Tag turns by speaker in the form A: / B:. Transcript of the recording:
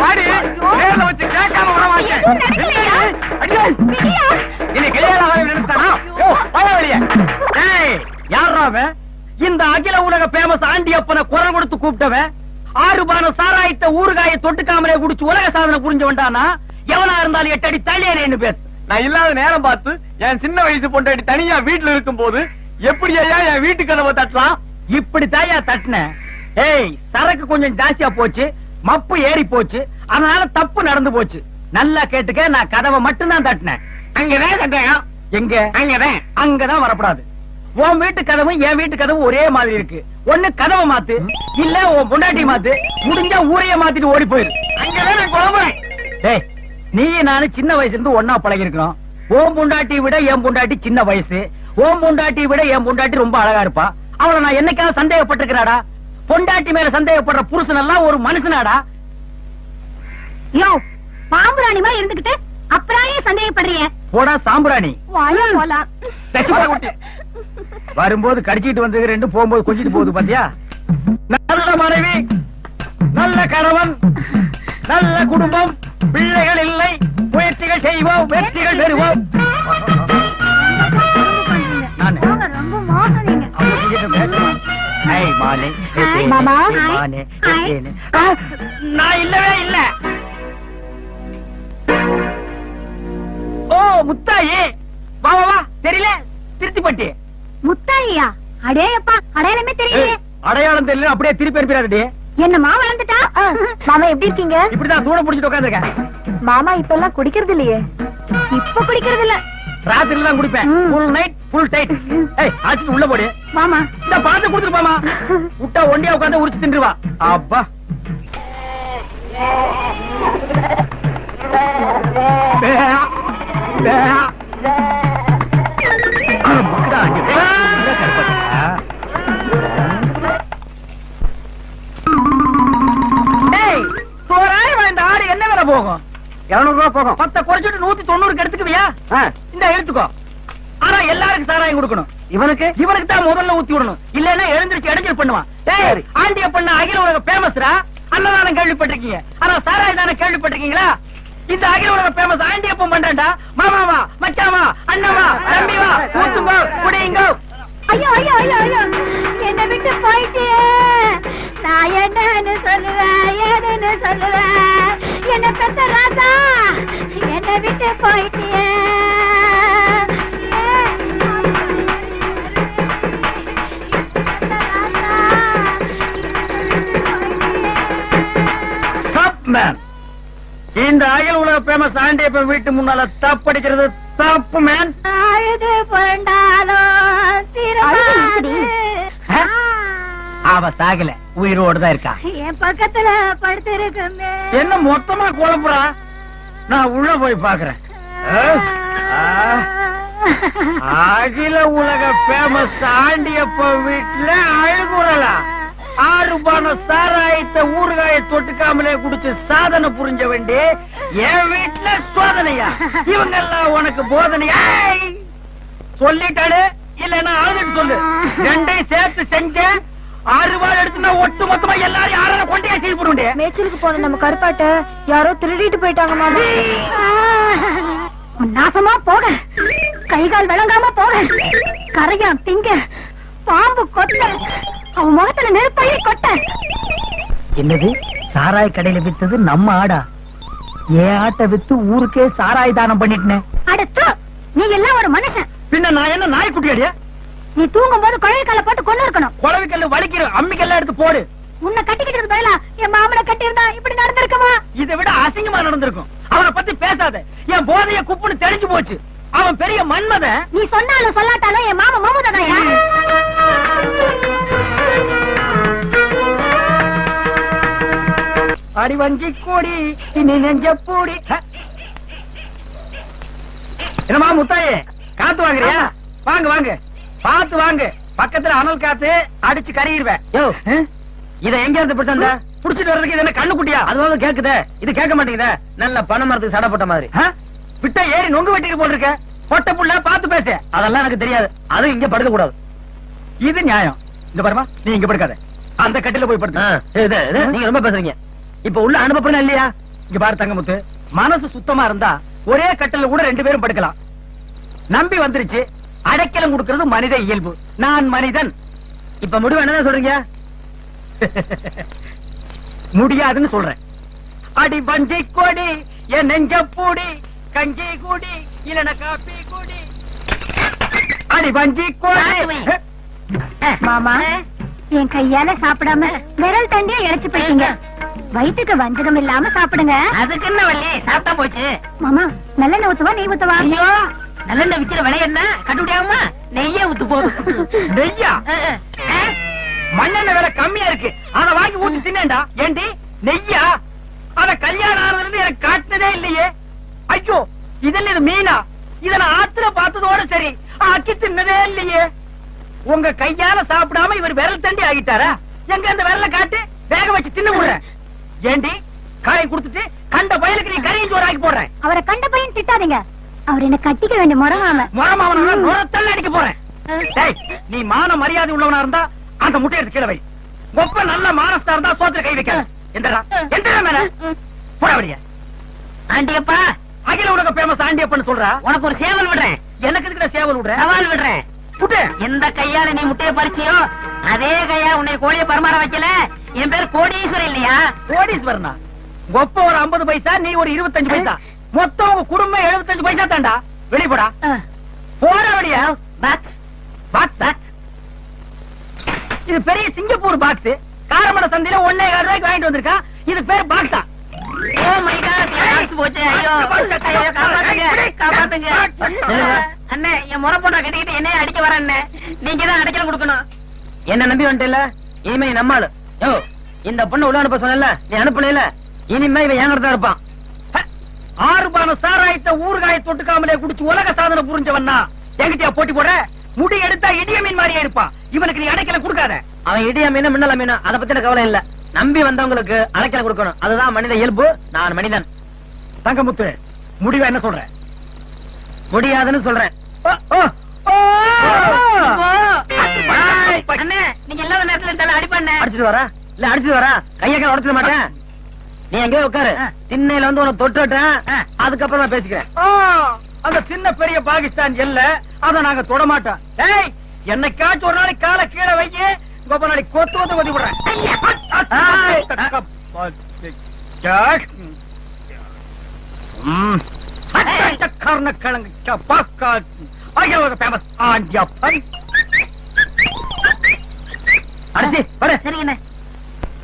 A: வாடியா வாடி. நேர்ல வச்சு கேட்காம மாட்டேன்? இனி கையால நினைச்சானா? இந்த அகில உலக பேமஸ் ஆண்டி அப்பனை குரல் கொடுத்து கூப்பிட்டவன்? ஆறு சாராயத்தை ஊறுகாயை தொட்டுக்காமலே குடிச்சு உலக சாதனை புரிஞ்சு வந்தானா? எவனா இருந்தாலும் எட்டு அடி தள்ளியேன்னு பேசு. நான் இல்லாத நேரம் பார்த்து என் சின்ன வயசு பொண்டாட்டி தனியா வீட்டுல இருக்கும் போது எப்படி ஐயா என் வீட்டு கதவை தட்டலாம்? இப்படி தாயா தட்டின? ஏய் சரக்கு கொஞ்சம் ஜாஸ்தியா போச்சு. மப்பு ஏறி போச்சு. அதனால தப்பு நடந்து போச்சு. நல்லா கேட்டுக்க நான் கதவை மட்டும் தான் தட்டினேன். அங்கதான் சந்தேகம் எங்க அங்கதான் அங்கதான் வரப்படாது உன் வீட்டு கதவும் என் வீட்டு கதவும் ஒரே மாதிரி இருக்கு. ஒண்ணு கதவை மாத்து இல்ல உன் பொண்டாட்டி மாத்து. முடிஞ்சா ஊரைய மாத்திட்டு ஓடி போயிரு. அங்கதான் நான் குழம்புறேன் டேய் நீ நானும் சின்ன வயசுல இருந்து ஒன்னா பழகி இருக்கிறோம் ஓம் பொண்டாட்டி விட என் பொண்டாட்டி சின்ன வயசு. ஓம் பொண்டாட்டி விட என் பொண்டாட்டி ரொம்ப அழகா இருப்பா. அவளை நான் என்னைக்காவது சந்தேகப்பட்டிருக்கிறாடா? பொண்டாட்டி மேல சந்தேகப்படுற புருஷன் எல்லாம் ஒரு மனுஷனாடா?
B: யோ பாம்பு ராணிமா இருந்துகிட்டு அப்புறாயே சந்தேகப்படுறிய.
A: போடா சாம்பிராணி. வரும்போது கடிச்சிட்டு வந்தது ரெண்டு போகும்போது கொஞ்சிட்டு போகுது பாத்தியா? நல்ல மனைவி நல்ல கணவன் நல்ல குடும்பம் பிள்ளைகள் இல்லை முயற்சிகள் செய்வோம் வெற்றிகள் பெறுவோம்.
B: ஹாய், மாமா.
A: ஏய்,
B: ஹாய்.
A: மானே, நான் இல்லவே இல்ல ஓ முத்தாயி வா வா வா தெரியல. திருத்திப்பட்டி
B: முத்தாயியா? அடே அப்பா அடையாளமே தெரியலையே.
A: ஏய், அடையாளம் தெரியல அப்படியே திருப்பி அனுப்பிடாதே
B: என்னம்மா வளர்ந்துட்டா மாமா எப்படி இருக்கீங்க?
A: இப்படிதான் தூட புடிச்சிட்டு உட்காந்துருக்கேன்.
B: மாமா இப்ப எல்லாம் குடிக்கிறது இல்லையே. இப்ப குடிக்கிறது இல்ல.
A: ராத்திரில தான் குடிப்பேன். ஃபுல் நைட் ஃபுல் டைட் ஏய் ஆச்சிட்டு உள்ள போடு.
B: மாமா.
A: இந்த பழத்தை கொடுத்துட்டு போமா விட்டா ஒண்டியா உட்காந்து உரிச்சு தின்றுவா. அப்பா. போகும்? இருநூறு ரூபா போகும் பத்த குறைச்சிட்டு நூத்தி தொண்ணூறுக்கு எடுத்துக்குவியா? இந்த எடுத்துக்கோ ஆனா எல்லாருக்கும் சாராயம் கொடுக்கணும். இவனுக்கு? இவனுக்கு தான் முதல்ல ஊத்தி விடணும். இல்லன்னா எழுந்திருச்சு இடைஞ்சல் பண்ணுவான். டேய் ஆண்டிய பண்ண அகில உலக பேமஸ்ரா அன்னதானம் கேள்விப்பட்டிருக்கீங்க. ஆனா சாராயம் தானே கேள்விப்பட்டிருக்கீங்களா? இந்த அகில உலக பேமஸ் ஆண்டியப்பம் பண்றேன்டா. மாமாவா மச்சாவா அண்ணவா தம்பிவா ஊத்துங்கோ குடியுங்கோ.
B: ஐயோ ஐயோ ஐயோ ஐயோ. என்ன விட்டு போயிட்டியே. நான் என்னன்னு சொல்லுவேன் ஏதுன்னு சொல்லுவேன் போயிட்டியே.
A: இந்த அகில உலக பேமஸ் ஆண்டியப்பன் வீட்டு முன்னால தப்படிக்கிறது தப்பு மேன்
B: அழுது?
A: அவ சாகல. உயிரோடு தான் இருக்கா.
B: என் பக்கத்துல படுத்திருக்குமே.
A: என்ன மொத்தமா குழப்புறா நான் உள்ள போய் பாக்குறேன் அகில உலக பேமஸ் ஆண்டியப்ப வீட்டுல அழுகுறலா? ஆறு பான சாராயத்தை ஊறுகாய தொட்டுக்காமலே குடிச்சு சாதனை புரிஞ்ச வேண்டி என் வீட்டுல சோதனையா? இவங்க எல்லாம் உனக்கு போதனையா ஏய்! சொல்லிட்டாடு இல்லன்னா அழுதுட்டு சொல்லு. ரெண்டையும் சேர்த்து செஞ்ச ஆறு ரூபாய் எடுத்துனா ஒட்டு மொத்தமா எல்லாரும் யாரும் கொண்டே செய்து போடுண்டே
B: மேய்ச்சலுக்கு போன நம்ம கருப்பாட்ட யாரோ திருடிட்டு போயிட்டாங்க மாமா. நாசமா போக. கை கால் விளங்காம போக. கரையான் திங்க. பாம்பு கொட்ட அவன் முகத்துல கொட்ட.
A: என்னது? சாராய் கடையில வித்தது நம்ம ஆடா? ஏன் ஆட்டை வித்து ஊருக்கே சாராய் தானம் பண்ணிட்டேன்
B: அடுத்து நீ எல்லாம் ஒரு மனுஷன்.
A: பின்ன நான் என்ன நாய்க்குட்டி அடியா
B: நீ தூங்கும் போது குழல் கால போட்டு கொண்டு இருக்கணும்.
A: குழவிக்கல்ல வலிக்கிற அம்மிக்கெல்லாம் எடுத்து போடு.
B: உன்னை கட்டிக்கிட்டு பதிலா என் மாமனை கட்டி இருந்தா இப்படி நடந்திருக்குமா?
A: இதை விட அசிங்கமா நடந்திருக்கும். அவனை பத்தி பேசாத. என் போதைய குப்புன்னு தெரிஞ்சு போச்சு. அவன் பெரிய மன்மதன்
B: நீ சொன்னாலும் சொல்லாட்டாலும் என் மாமா மமதாயா
A: அடி வஞ்சி கூடி இனி நெஞ்ச பூடி. ஹ. என்னம்மா முத்தாயே காத்து வாங்குறியா? வாங்க வாங்க. பாத்து வாங்க. பக்கத்துல அனல் காத்து அடிச்சு இத எங்க இருந்து பிடிச்சந்த புடிச்சிட்டு வர்றதுக்கு இது என்ன கண்ணு குட்டியா அதுவாக கேக்குதே. இது கேட்க மாட்டேங்குதே. நல்ல பண மரத்துக்கு சடை போட்ட மாதிரி. விட்டா ஏறி நொங்கு வெட்டிட்டு போட்டிருக்க. பொட்ட புள்ள பாத்து பேசு. அதெல்லாம் எனக்கு தெரியாது. அது இங்க படுக்க கூடாது இது நியாயம். இந்த பாருமா நீ இங்க படுக்காத. அந்த கட்டில போய் படுத்து. நீங்க ரொம்ப பேசுறீங்க. இப்ப உள்ள அனுபவம் இல்லையா? இங்க பாரு தங்கமுத்து. மனசு சுத்தமா இருந்தா ஒரே கட்டில கூட ரெண்டு பேரும் படுக்கலாம். நம்பி வந்துருச்சு. அடைக்கலம் கொடுக்கிறது மனித இயல்பு. நான் மனிதன். இப்ப முடிவு என்னதான் சொல்றீங்க? முடியாதுன்னு சொல்றேன். அடி பஞ்சை கொடி என் நெஞ்ச பூடி கஞ்சி குடி இல்லன காப்பி குடி. அடி பஞ்சி கொடி.
B: மாமா. என் கையால சாப்பிடாம விரல் தண்டியா இழைச்சு போயிட்டீங்க. வயிற்றுக்கு வஞ்சகம் இல்லாம சாப்பிடுங்க.
C: அதுக்கு என்ன வள்ளி? சாப்பிட்டா போச்சு.
B: மாமா நல்லெண்ணெய் ஊத்துவா நெய் ஊத்துவா?
C: ஐயோ. நல்லெண்ணெய் விக்கிற விலை என்ன? கண்டுபிடியாம நெய்யே ஊத்து போதும்
A: நெய்யா. மண்ணெண்ணெய் விலை கம்மியா இருக்கு. அத வாங்கி ஊத்தி தின்னேன்டா. ஏண்டி? நெய்யா? அத கல்யாணம் ஆனதுல இருந்து எனக்கு காட்டினதே இல்லையே. ஐயோ இதுல இது மீனா? இத நான் ஆத்துல பார்த்ததோட சரி. ஆக்கி தின்னதே இல்லையே. உங்க கையால சாப்பிடாம இவர் விரல் தண்டி ஆகிட்டாரா? எங்க அந்த விரல காட்டு? வேக வச்சு தின்னு விடுறேன். ஏண்டி? காயை கொடுத்துட்டு கண்ட பயலுக்கு நீ கரையும் சோறு ஆக்கி போடுறேன்.
B: அவரை கண்ட பையன் திட்டாதீங்க. அவர் என்ன கட்டிக்க வேண்டிய முறமாம
A: முறமாவன நுரத்தல்ல அடிக்க போறேன். டேய் நீ மான மரியாதை உள்ளவனா இருந்தா அந்த முட்டை எடுத்து கீழ வை. ஒப்ப நல்ல மானஸ்தா இருந்தா சோத்துல கை வைக்க எந்தடா எந்தடா மேல. போட வழிய
C: ஆண்டியப்பா.
A: அகில உலக பேமஸ் ஆண்டியப்பன்னு சொல்றா.
C: உனக்கு ஒரு சேவல் விடுறேன்.
A: எனக்கு இருக்கிற சேவல் விடுற?
C: சவால் விடுறேன்.
A: புட்டு
C: எந்த கையால நீ முட்டையை பறிச்சியோ அதே கையா உன்னை கோழியை பரமாற வைக்கல. என் பேர் கோடீஸ்வரன் இல்லையா?
A: கோடீஸ்வரனா? ஒப்ப ஒரு 50 பைசா நீ ஒரு 25 பைசா. மொத்தம் உங்க குடும்பம் 75 பைசா தாண்டா வெளிய போடா. போற வழிய
C: பாக்ஸ்
A: பாக்ஸ் பாக்ஸ் இது பெரிய சிங்கப்பூர் பாக்ஸ் காரமட சந்தையில ஒன்னே கால் ரூபாய்க்கு வாங்கிட்டு வந்திருக்கா. இது பேர் பாக்ஸா
C: ஓ மை காட் பாக்ஸ் போச்சு. ஐயோ. ஐயோ காப்பாத்துங்க. காப்பாத்துங்க. அண்ணே என் முறை போன்ற கட்டிக்கிட்டு என்னைய அடிக்க வர அண்ணே. நீங்க தான் அடைக்கல கொடுக்கணும்.
A: என்ன நம்பி வந்துட்டல இனிமே நம்மாளு யோ இந்த பொண்ணு உள்ள அனுப்ப சொன்னல நீ அனுப்பல இனிமே இவன் ஏங்கறதா இருப்பான். ஹ, ஆறு பான சாராயத்தை ஊறுகாய தொட்டுக்காமலே குடிச்சு உலக சாதனை புரிஞ்சவன்னா எங்கிட்டயா போட்டி போட முடி எடுத்தா இடிய மீன் மாதிரியே இருப்பான். இவனுக்கு நீ அடைக்கல கொடுக்காத. அவன் இடிய மீன் மின்னல மீன் அத பத்தின கவலை இல்ல. நம்பி வந்தவங்களுக்கு அடைக்கல கொடுக்கணும். அதுதான் மனித இயல்பு. நான் மனிதன். தங்கமுத்து முடிவா என்ன சொல்ற? முடியாதுன்னு சொல்றேன்
C: நீங்க இல்லாத நேரத்துல இருந்தாலும் அடிப்பாண்ணே.
A: அடிச்சிட்டு வரா? இல்ல அடிச்சிட்டு வரா? கைய உடச்சிட மாட்டேன். நீ எங்கேயோ உட்காரு. திண்ணையில வந்து உனக்கு தொட்டுட்டேன். அதுக்கப்புறம் நான் பேசிக்கிறேன். அந்த சின்ன பெரிய பாகிஸ்தான் எல்ல அத நாங்க தொட மாட்டோம். டேய் என்னைக்காச்சும் ஒரு நாளைக்கு காலை கீழே வைக்க கோப்ப நாளைக்கு கொத்து வந்து ஒதி விடுறேன். கர்ணக்கிழங்கு சப்பாக்கா அகிலோக ஃபேமஸ் ஆண்டியப்பன் அடிச்சு வர
C: சரிங்கண்ணே